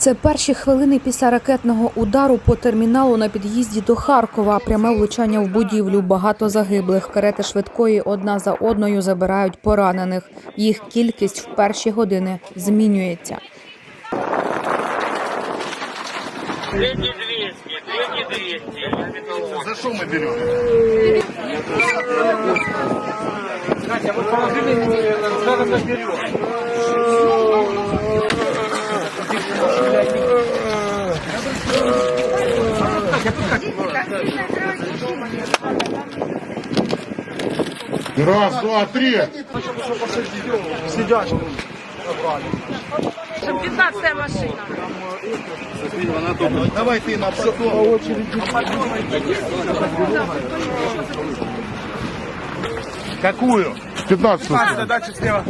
Це перші хвилини після ракетного удару по терміналу на під'їзді до Харкова. Пряме влучання в будівлю. Багато загиблих. Карети швидкої одна за одною забирають поранених. Їх кількість в перші години змінюється. Две не 200, две не 200. За что мы Раз, два, три. 15 машина. Давай ты на. Какую? 15 Дальше слева.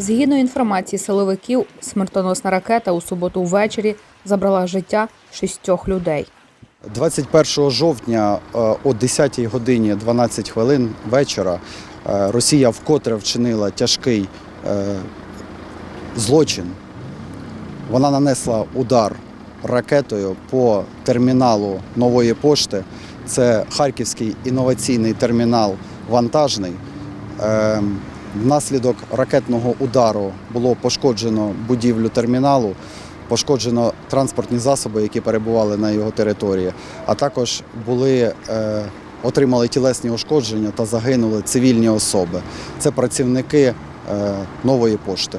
Згідно інформації силовиків, смертоносна ракета у суботу ввечері забрала життя шістьох людей. 21 жовтня е, о 10 годині 12 хвилин вечора е, Росія вкотре вчинила тяжкий е, злочин. Вона нанесла удар ракетою по терміналу нової пошти. Це Харківський інноваційний термінал вантажний. Внаслідок ракетного удару було пошкоджено будівлю терміналу, пошкоджено транспортні засоби, які перебували на його території, а також були, е, отримали тілесні ушкодження та загинули цивільні особи. Це працівники е, нової пошти.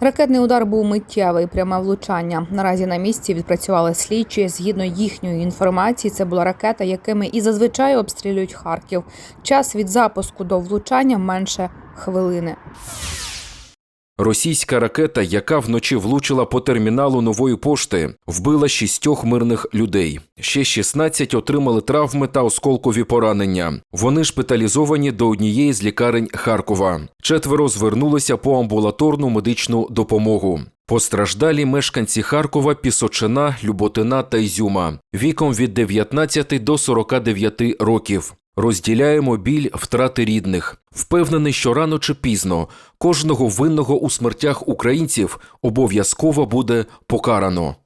Ракетний удар був миттєвий, пряме влучання. Наразі на місці відпрацювали слідчі. Згідно їхньої інформації, це була ракета, якими і зазвичай обстрілюють Харків. Час від запуску до влучання менше хвилини. Російська ракета, яка вночі влучила по терміналу нової пошти, вбила шістьох мирних людей. Ще 16 отримали травми та осколкові поранення. Вони шпиталізовані до однієї з лікарень Харкова. Четверо звернулися по амбулаторну медичну допомогу. Постраждалі мешканці Харкова, Пісочина, Люботина та Ізюма віком від 19 до 49 років. Розділяємо біль втрати рідних. Впевнений, що рано чи пізно кожного винного у смертях українців обов'язково буде покарано.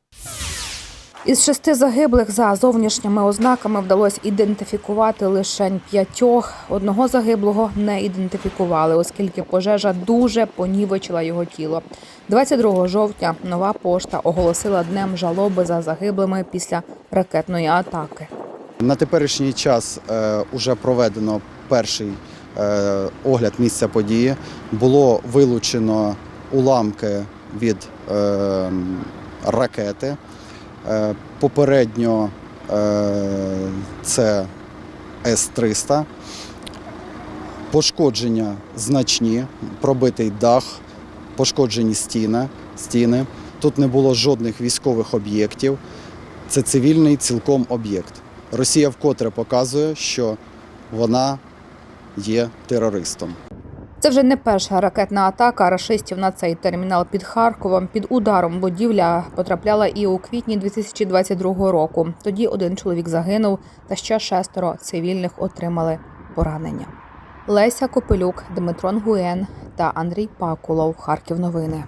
Із шести загиблих за зовнішніми ознаками вдалося ідентифікувати лише п'ятьох. Одного загиблого не ідентифікували, оскільки пожежа дуже понівечила його тіло. 22 жовтня нова пошта оголосила днем жалоби за загиблими після ракетної атаки. На теперішній час е, уже проведено перший е, огляд місця події. Було вилучено уламки від е, ракети. Е, попередньо е, це С-300. Пошкодження значні, пробитий дах, пошкоджені стіни, стіни. Тут не було жодних військових об'єктів. Це цивільний цілком об'єкт. Росія вкотре показує, що вона є терористом. Це вже не перша ракетна атака рашистів на цей термінал під Харковом. Під ударом будівля потрапляла і у квітні 2022 року. Тоді один чоловік загинув, та ще шестеро цивільних отримали поранення. Леся Копилюк, Дмитро Нгуєн та Андрій Пакулов. Харків новини.